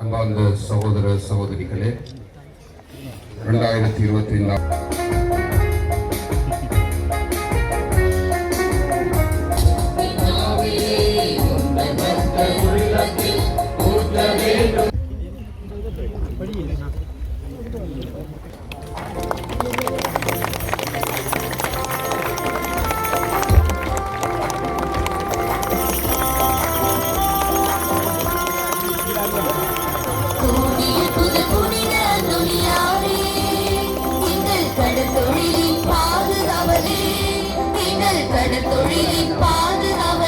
அன்பார்ந்த சகோதர சகோதரிகளே இரண்டாயிரத்தி இருபத்தி ஐந்தாம் கூடிய பாதுகாவலே எங்கள் கடத்தொழிலின் பாதுகாவலே.